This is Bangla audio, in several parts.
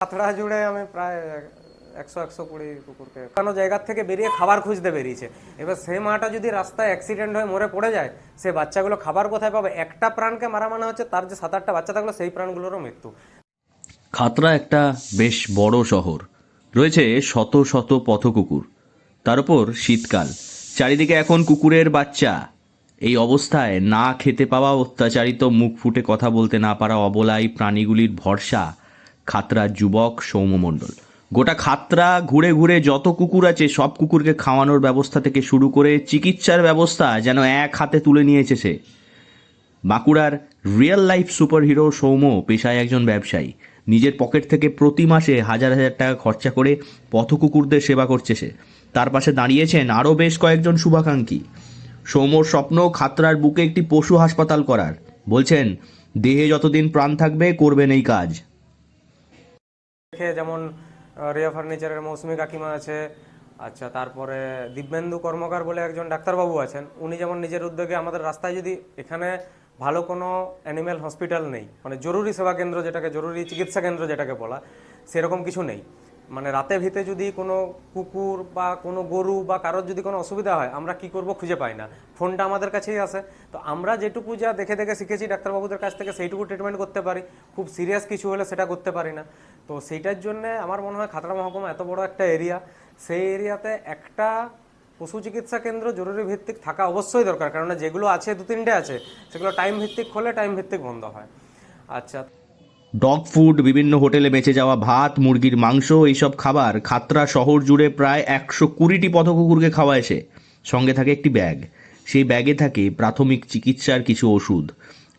পাতড়া জুড়ে আমি প্রায় একশো একশো কুড়ি কুকুরকে কোনো জায়গার থেকে বেরিয়ে খাবার খুঁজতে বেরিয়েছে। এবার সেই মাটা যদি রাস্তায় অ্যাক্সিডেন্ট হয়ে মরে পড়ে যায়, সে বাচ্চাগুলো খাবার কোথায় পাবে? একটা প্রাণকে মারা মানে হচ্ছে তার যে সাত আটটা বাচ্চা থাকল, সেই প্রাণগুলোরও মৃত্যু। খাতড়া একটা বেশ বড় শহর। রয়েছে শত শত পথকুকুর। তার উপর শীতকাল। চারিদিকে এখন কুকুরের বাচ্চা। এই অবস্থায় না খেতে পাওয়া অত্যাচারিত, মুখ ফুটে কথা বলতে না পারা অবলাই প্রাণীগুলির ভরসা। খাতড়ার যুবক সৌম্যমণ্ডল গোটা খাতরা ঘুরে ঘুরে যত কুকুর আছে, সব কুকুরকে খাওয়ানোর ব্যবস্থা থেকে শুরু করে চিকিৎসার ব্যবস্থা যেন এক হাতে তুলে নিয়েছে সে। বাঁকুড়ার রিয়েল লাইফ সুপারহিরো সৌম্য পেশায় একজন ব্যবসায়ী। নিজের পকেট থেকে প্রতি মাসে হাজার হাজার টাকা খরচা করে পথ কুকুরদের সেবা করছে সে। তার পাশে দাঁড়িয়েছেন আরও বেশ কয়েকজন শুভাকাঙ্ক্ষী। সৌম্যর স্বপ্ন খাতরার বুকে একটি পশু হাসপাতাল করার। বলছেন, দেহে যতদিন প্রাণ থাকবে, করবেন এই কাজ। দেখে যেমন রিয়া ফার্নিচারের মৌসুমী কাকিমা আছে আচ্ছা তারপরে দিব্যেন্দু কর্মকার বলে একজন ডাক্তারবাবু আছেন, উনি যেমন নিজের উদ্যোগে আমাদের রাস্তায় যদি এখানে ভালো কোনো অ্যানিম্যাল হসপিটাল নেই মানে জরুরি সেবা কেন্দ্র যেটাকে, জরুরি চিকিৎসা কেন্দ্র যেটাকে বলা, সেরকম কিছু নেই। মানে রাতে ভিতে যদি কোনো কুকুর বা কোনো গরু বা কারোর যদি কোনো অসুবিধা হয়, আমরা কি করব খুঁজে পাই না। ফোনটা আমাদের কাছেই আসে। তো আমরা যেটুকু যা দেখে দেখে শিখেছি ডাক্তারবাবুদের কাছ থেকে, সেইটুকু ট্রিটমেন্ট করতে পারি। খুব সিরিয়াস কিছু হলে সেটা করতে পারি না। তো সেইটার জন্য আমার মনে হয় খাতড়া মহকুমা এত বড় একটা এরিয়া সেই এরিয়াতে একটা পশু চিকিৎসা কেন্দ্র জরুরি ভিত্তিক থাকা অবশ্যই দরকার কারণ যেগুলো আছে, দু তিনটে আছে, সেগুলো টাইম ভিত্তিক খোলে টাইম ভিত্তিক বন্ধ হয়। আচ্ছা। ডগ ফুড বিভিন্ন হোটেলে বেঁচে যাওয়া ভাত, মুরগির মাংস, এইসব খাবার খাতরা শহর জুড়ে প্রায় একশো কুড়িটি পথকুকুরকে খাওয়ায় সে। সঙ্গে থাকে একটি ব্যাগ। সেই ব্যাগে থাকে প্রাথমিক চিকিৎসার কিছু ওষুধ।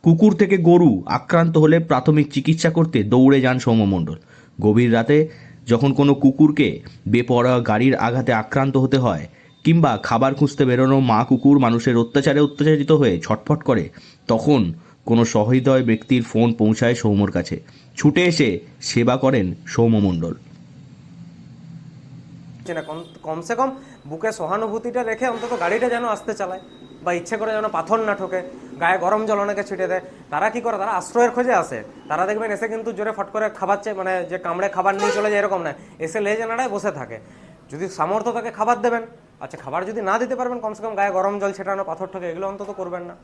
কুকুর থেকে গরু আক্রান্ত হলে প্রাথমিক চিকিৎসা করতে দৌড়ে যান সৌম্যমণ্ডল। গভীর রাতে যখন কোনো কুকুরকে বেপরোয়া গাড়ির আঘাতে আক্রান্ত হতে হয় কিংবা খাবার খুঁজতে বেরোনো মা কুকুর মানুষের অত্যাচারে অত্যাচারিত হয়ে ছটফট করে, তখন কোনো সহৃদয় ব্যক্তির ফোন পৌঁছায় সৌম্যর কাছে। ছুটে এসে সেবা করেন সৌম্যমণ্ডল না, কম- কমসে কম বুকে সহানুভূতিটা রেখে অন্তত গাড়িটা যেন আসতে চালায় বা ইচ্ছে করে যেন পাথর না ঠোকে। গায়ে গরম জল অনেকে ছিটে দেয়। তারা কি করে? তারা আশ্রয়ের খোঁজে আসে। তারা দেখবেন এসে কিন্তু জোরে ফট করে খাবার চাই মানে যে কামড়ে খাবার নিয়ে চলে যায় এরকম না। এসে লেজে নাড়ায় বসে থাকে। যদি সামর্থ্য তাকে খাবার দেবেন। আচ্ছা খাবার যদি না দিতে পারবেন, কমসে কম গায়ে গরম জল ছেটানো, পাথর ঠোকে, এগুলো অন্তত করবেন না।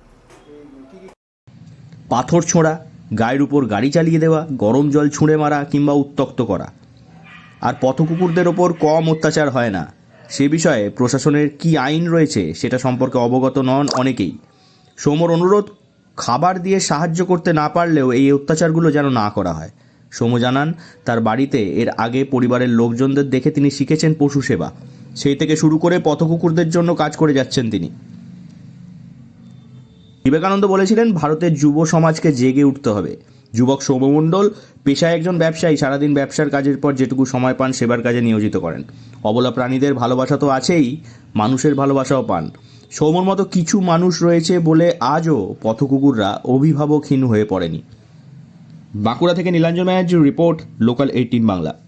পাথর ছোঁড়া, গায়ের উপর গাড়ি চালিয়ে দেওয়া, গরম জল ছুঁড়ে মারা কিংবা উত্তক্ত করা। আর পথকুকুরদের ওপর কম অত্যাচার হয় না। সে বিষয়ে প্রশাসনের কি আইন রয়েছে, সেটা সম্পর্কে অবগত নন অনেকেই। সৌমর অনুরোধ, খাবার দিয়ে সাহায্য করতে না পারলেও এই অত্যাচারগুলো যেন না করা হয়। সৌম জানান, তার বাড়িতে এর আগে পরিবারের লোকজনদের দেখে তিনি শিখেছেন পশু সেবা। সেই থেকে শুরু করে পথকুকুরদের জন্য কাজ করে যাচ্ছেন তিনি। বিবেকানন্দ বলেছিলেন, ভারতের যুব সমাজকে জেগে উঠতে হবে। যুবক সৌমমণ্ডল পেশায় একজন ব্যবসায়ী, সারাদিন ব্যবসার কাজের পর যেটুকু সময় পান সেবার কাজে নিয়োজিত করেন। অবলা প্রাণীদের ভালোবাসা তো আছেই, মানুষের ভালোবাসাও পান। সৌমর মতো কিছু মানুষ রয়েছে বলে আজও পথকুকুররা অভিভাবকহীন হয়ে পড়েনি। বাঁকুড়া থেকে নীলাঞ্জন ব্যানার্জির রিপোর্ট লোকাল এইটিন বাংলা।